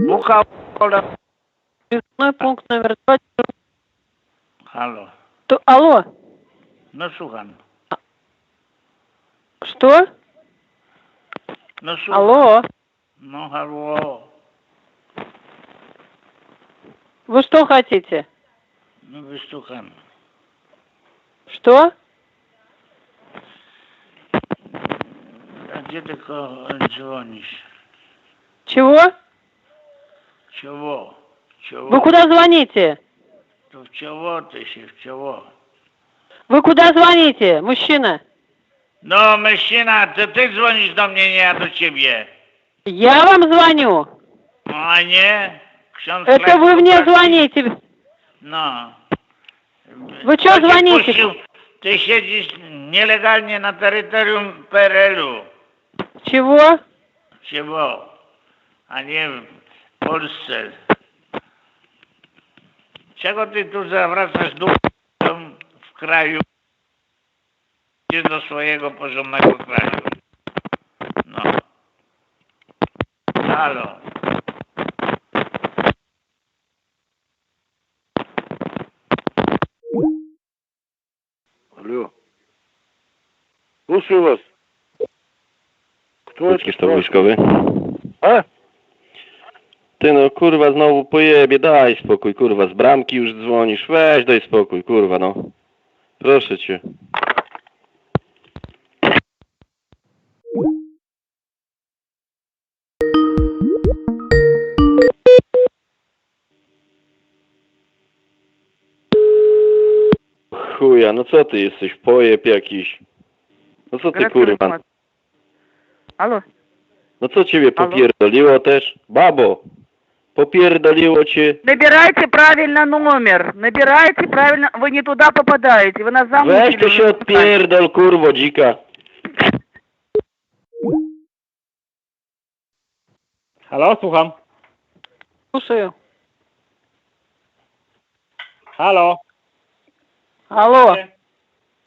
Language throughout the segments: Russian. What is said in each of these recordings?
Бухгалтеров. Связной пункт номер два. Halo. То- Алло, No słucham. что? No słucham. Алло, No halo. вы что хотите? No wysłucham. Что? Gdzie tylko dzwonisz? Чего? Чего? Чего? Вы куда звоните? W czoło ty się, w czoło. Вы куда звоните, мужчина? Mężczyzna, to ty dzwonisz do mnie, nie ja do ciebie. Я вам звоню. Nie? Ksiądz Это вы мне звоните. No. Вы cię звоните? puścił? Ty siedzisz nielegalnie na terytorium PRL-u. Чего? Czego? A nie w Polsce. Czego ty tu zawracasz dół w kraju? Gdzie do swojego porządnego kraju? No. Halo. Алло. Слушаю вас. Krótki sztab wojskowy. A? Ty no kurwa znowu pojebie, daj spokój kurwa, z bramki już dzwonisz, weź daj spokój kurwa no. Proszę cię. Chuja, no co ty jesteś, pojeb jakiś. No co ty kurwa. военкомат. Алло, no co ciebie Halo? popierdoliło też? Babo, popierdoliło cię. набирайте правильно номер. Набирайте правильно. Вы не туда попадаете. Вы нас замучили. Weź to się уже. odpierdol, kurwo dzika. Halo, słucham. Слушаю. Halo. Алло,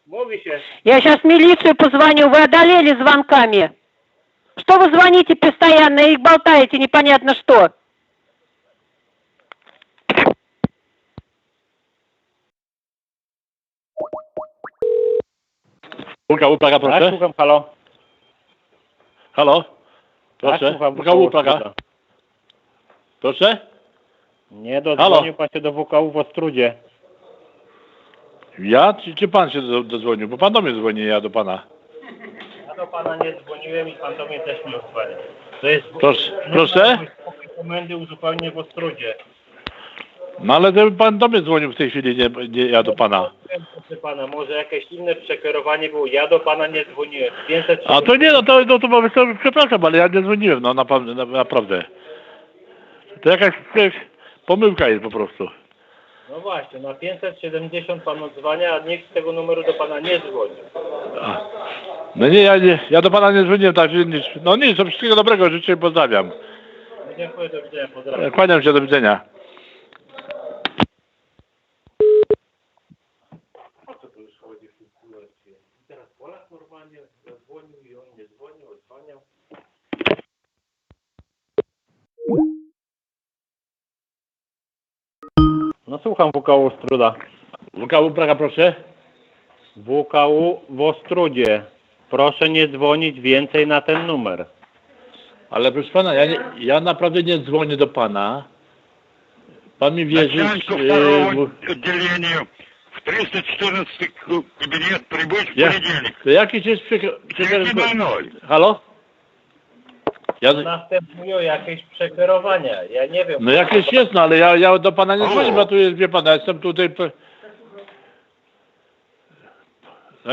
Mówi się. я сейчас в милицию позвоню. Вы одолели звонками. Что вы звоните постоянно и болтаете непонятно что? Łuka Łupraga, Tak, proszę. słucham, halo. Halo? Tak, Proszę. słucham. Łuka Łupraga. Ostruda. Proszę? Nie, dodzwonił pan się do WKU w Ostrudzie. Ja czy, czy pan się do- dodzwonił? Bo pan do mnie dzwoni, ja do pana. Pana nie dzwoniłem i pan do mnie też nie odzwania. To jest... Proszę? proszę? Komendy uzupełnienie w Ostrudzie. No ale to pan do mnie dzwonił w tej chwili, nie, nie ja do pana. Proszę pana, może jakieś inne przekierowanie było. Ja do pana nie dzwoniłem. 500 A to nie, no to, no to mamy sobie, przepraszam, ale ja nie dzwoniłem, no naprawdę. na- naprawdę. To jakaś, jakaś pomyłka jest po prostu. No właśnie, na 570 pan odzwania, a nikt z tego numeru do pana nie dzwoni. A. No nie, ja, nie, ja do pana nie dzwoniłem, także nic. No nic, to wszystkiego dobrego, życzę i pozdrawiam. Dziękuję, do widzenia, pozdrawiam. Kłaniam się, do widzenia. Teraz Polak normalnie zadzwonił i on nie dzwonił, odzwaniał. No słucham WKU Ostruda. Łuka Łupraga, proszę. WKU w Ostrudzie. Proszę nie dzwonić więcej na ten numer. Ale proszę pana, ja, nie, ja naprawdę nie dzwonię do pana. Pan mi wierzy. Начальнику e, второго w- отделения в 314 кабинет прибыть в Ja, понедельник. to jakiś jest przekaz... 9.00. Halo? Ja, Następują jakieś przekierowania. Ja nie wiem. no jakieś jest, no ale ja, ja do pana nie Halo? dzwonię, bo tu jest, wie pan, ja jestem tutaj... pe- No,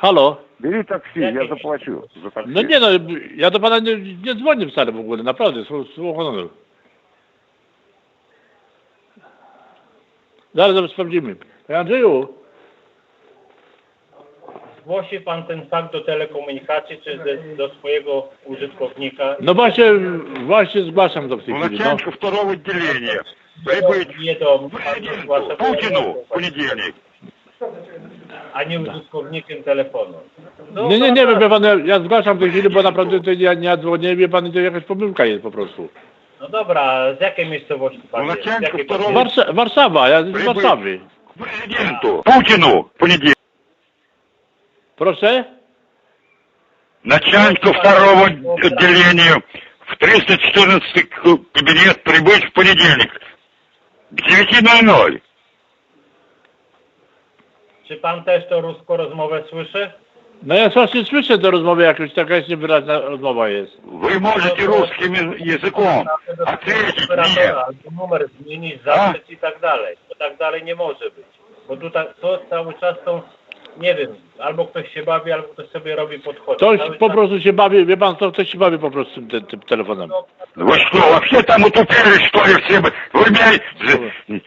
Halo? Бери такси, я заплачу за такси. No nie no, ja do pana nie, nie dzwonię wcale w ogóle, naprawdę, słowo słowo honoru. Zaraz sprawdzimy. Panie Andrzeju, Zgłosi pan ten fakt do telekomunikacji czy do, do swojego użytkownika. no właśnie, właśnie zgłaszam to w tej У chwili, no. начальника второго отделения прибыть Nie do в pan to zgłasza, bo ja nie Путину wiem, в понедельник. a nie użytkownikiem telefonu. No, Nie, nie, nie, dobra. wie pan, ja, ja zgłaszam w tej chwili, bo naprawdę to ja nie dzwonię, wie pan, to jakaś pomyłka jest po prostu. No dobra, z jakiej miejscowości pan No, jest? Z Lacjanko, jakiej wtorą- pan- Warsza Warszawa, ja z Ryby. Warszawy. Президенту Путину в понедельник. Proszę? Начальнику второго отделения в 314 кабинет прибыть в понедельник к 9.00. Czy pan też to rusko rozmowę słyszy? No ja właśnie słyszę tę rozmowę jakąś, taka jest niewyraźna rozmowa jest. Вы можете русским языком ответить мне. Operatora, albo numer zmienić, zapytać i tak dalej. Bo tak dalej nie może być. Bo tutaj to cały czas są, nie wiem, albo ktoś się bawi, albo ktoś sobie robi podchody. Ktoś Cały po czas- prostu się bawi, wie pan co, ktoś się bawi po prostu tym, tym, tym telefonem. Вы что, вообще там утупили, что ли, все? бы? Вы, меня-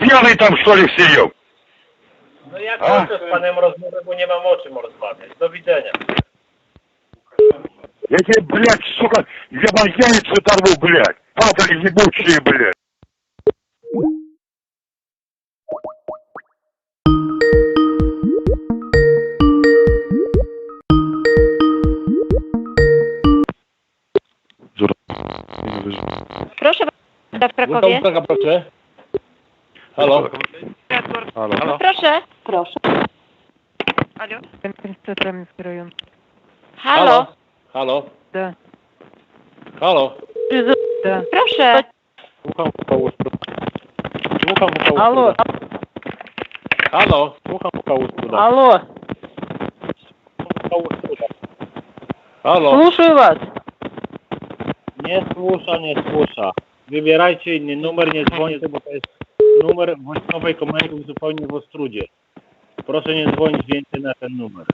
Вы пьяные там, что ли, все? ёп? No ja A. kończę z panem rozmowę, bo nie mam o czym rozmawiać. Do widzenia. Я тебе, блядь, сука, ебаньяницу оторву, блядь. Падали ебучие, блядь. Proszę pana w Krakowie. Uwaga, proszę. Halo? Halo? Proszę. Proszę. Алло. Конституционный район. Halo. Halo? Да. Halo? Да. Proszę. Słucham uchwał Słucham uchwał Алло. Halo? Słucham uchwał Алло. Halo? Слушаю вас. Nie słucha, nie słucha. Wybierajcie inny numer, nie dzwońcie, bo to jest numer wojskowej komendy zupełnie w Ostrudzie. Proszę nie dzwonić więcej na ten numer.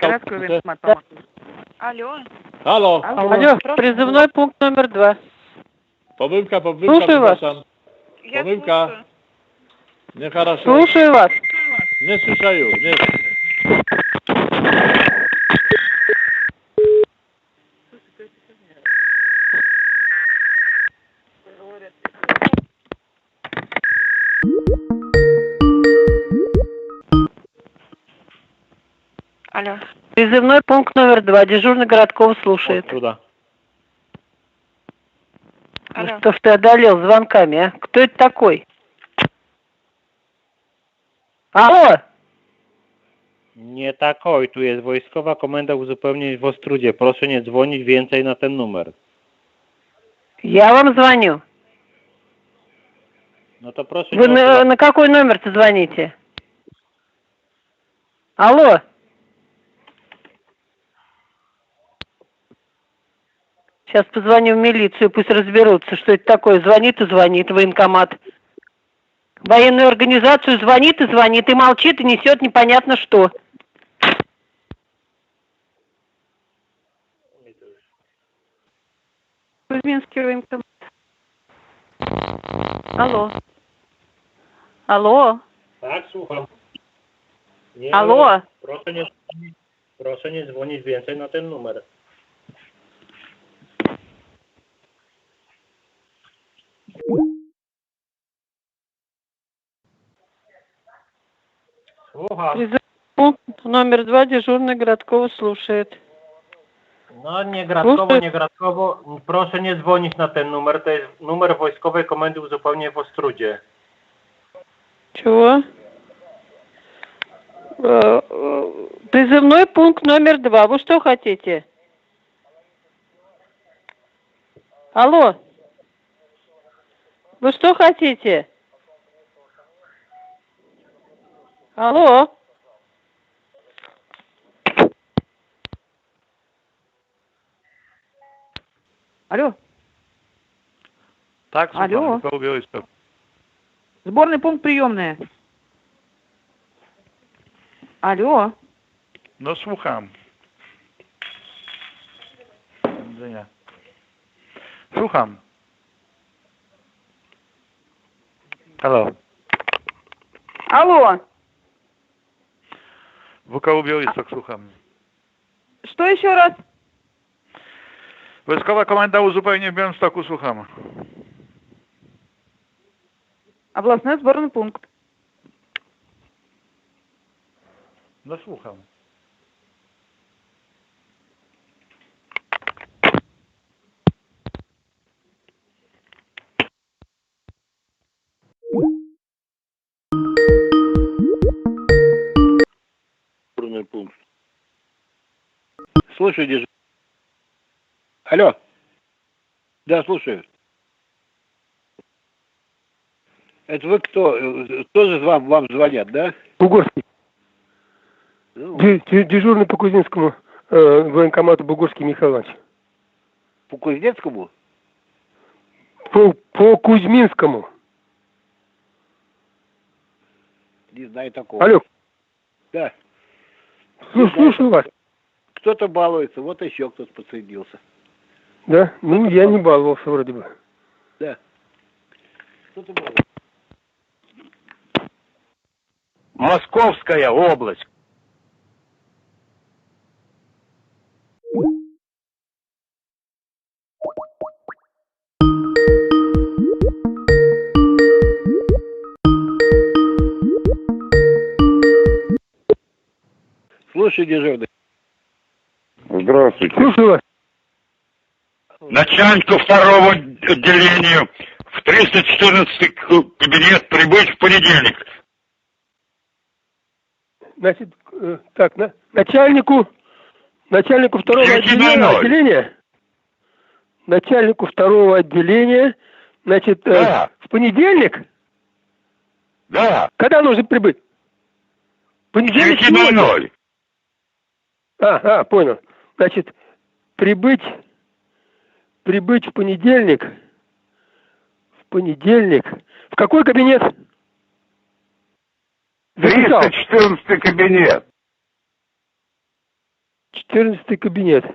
Городской военкомат помог. Алло. Halo? Алло. Призывной пункт номер два. Pomyłka, pomyłka, Слушаю вас. przepraszam. Pomyłka. Nie хорошо. Слушаю вас. Nie słyszaju. Nie. Алло. Призывной пункт номер два. Дежурный Городкова слушает. Truda. Ну что ж ты одолел звонками, а? Кто это такой? Алло. Nie takoj, tu jest wojskowa komenda uzupełnień w Ostrudzie. Proszę nie dzwonić więcej na ten numer. Я вам звоню. No to proszę Вы nie на, odbywać- на какой номер-то звоните? Алло. Сейчас позвоню в милицию, пусть разберутся, что это такое. Звонит и звонит военкомат. Военную организацию звонит и звонит, и молчит, и несет непонятно что. Кузьминский военкомат. Алло. Алло. Słucham. Nie, Alô? Proszę nie, proszę nie dzwonić więcej na ten numer. Słucham. Призыв- Пункт номер два, дежурный Городкова слушает. No nie gradkowo, Proszę. nie gradkowo. Proszę nie dzwonić na ten numer. To jest numer wojskowej komendy uzupełnień w Ostrudzie. Чего? Э, э, Призывной пункт номер два. Вы что хотите? Алло. Вы что хотите? Алло. Алло. Tak, słucham, Alô? słucham. Сборный пункт приемная. Алло. No słucham. Widzenia. Słucham. Halo. Алло, WKU Białystok, słucham. что еще раз? Komenda Uzupełnień w Białymstoku, słucham. Областной сборный пункт. No słucham. Слушаю, дежурный. Алло. Да, слушаю. Это вы кто? Э, Тоже вам, вам звонят, да? Бугорский. Ну, Дежурный, по Кузнецкому э, военкомату Бугорский Михаил Иванович. по Кузнецкому? По, по Кузьминскому. Не знаю такого. Алло, Да. слу- слушаю вас. Кто-то балуется, вот еще кто-то подсоединился. Да? Ну, я не баловался вроде бы. Да. Кто-то балуется. Московская область. Слушай, дежурный. Здравствуйте. Слушаю вас. Начальнику второго отделения в 314 кабинет прибыть в понедельник. Значит, э, так, на, начальнику, начальнику второго отделения, отделения, начальнику второго отделения, значит, э, Да. в понедельник, Да, когда нужно прибыть? Понедельник сегодня? 9.00. А, а, понял. Значит, прибыть, прибыть в понедельник, в понедельник. В какой кабинет? Записал. 314 кабинет. 14 кабинет.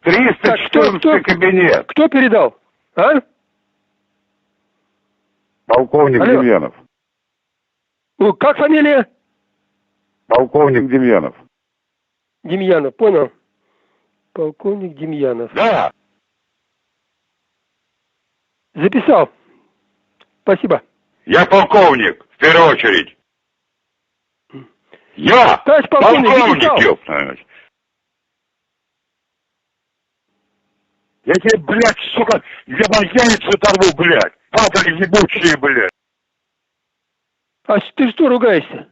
314 Так, кто- кто- кабинет. Кто передал? А? Полковник Алло. Демьянов. Ну, как фамилия? Полковник Демьянов. Демьянов, понял. Полковник Демьянов. Да. Записал. Спасибо. Я полковник, в первую очередь. Я Товарищ полковник, полковник, ёпта. Я тебе, блядь, сука, ебан яйца оторву, блядь. Падали ебучие, блядь. А ты что ругаешься?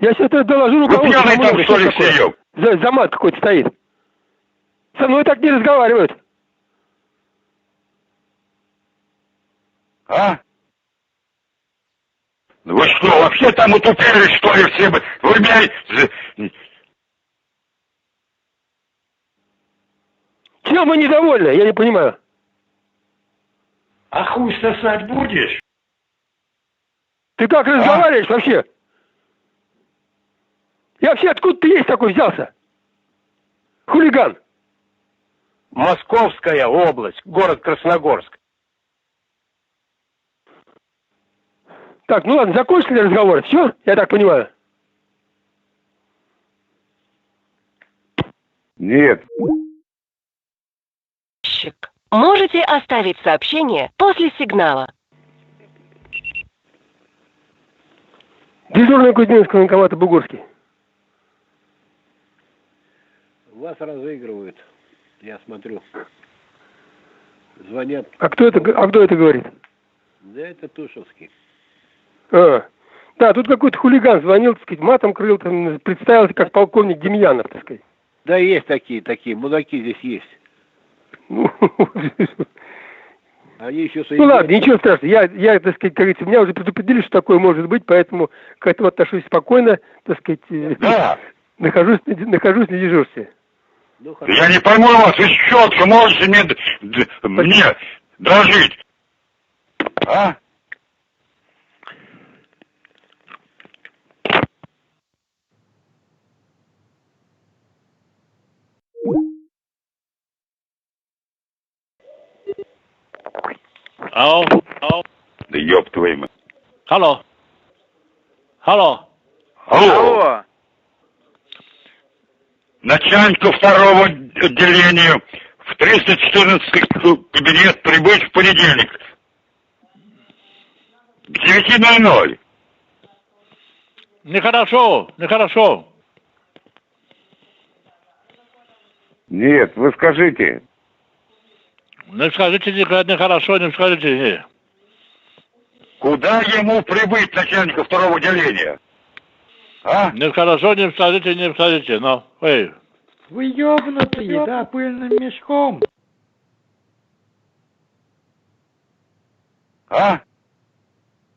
Я сейчас это доложу Вы руководству. пьяный много, там, что ли, все? За, замат какой-то стоит. Со мной так не разговаривают. А? Ну Вы что, вообще там утупили, что ли, все? бы? Вы меня... Чем вы недовольны? Я не понимаю. А хуй сосать будешь? Ты как разговариваешь вообще? Я вообще откуда ты есть такой взялся? Хулиган. Московская область, город Красногорск. Так, ну ладно, закончили разговор. Все, я так понимаю. Нет. Можете оставить сообщение после сигнала. Дежурный Кузнецкого военкомата Бугорский. Вас разыгрывают, я смотрю. Звонят. А кто это, а кто это говорит? Да это Тушевский. А, да, тут какой-то хулиган звонил, так сказать, матом крыл, там, представился как полковник Демьянов, так сказать. Да есть такие, такие, мудаки здесь есть. Ну, Они еще ну ладно, ничего страшного. Я, я, так сказать, как говорится, меня уже предупредили, что такое может быть, поэтому к этому отношусь спокойно, так сказать, Да. нахожусь, на- нахожусь на дежурстве. Ну, Я не пойму вас, вы четко можете мне, мне дрожить. А? Алло, алло. Да ёб твою мать. Алло. Алло. Алло. алло. Начальнику второго отделения в 314 кабинет прибыть в понедельник. К 9.00. Нехорошо, нехорошо. Нет, вы скажите. Не скажите не- нехорошо, не скажите. Куда ему прибыть начальнику второго отделения? А? Нехорошо, не скажите, не скажите, но, эй. Вы ёбнутые, да, пыльным мешком. А?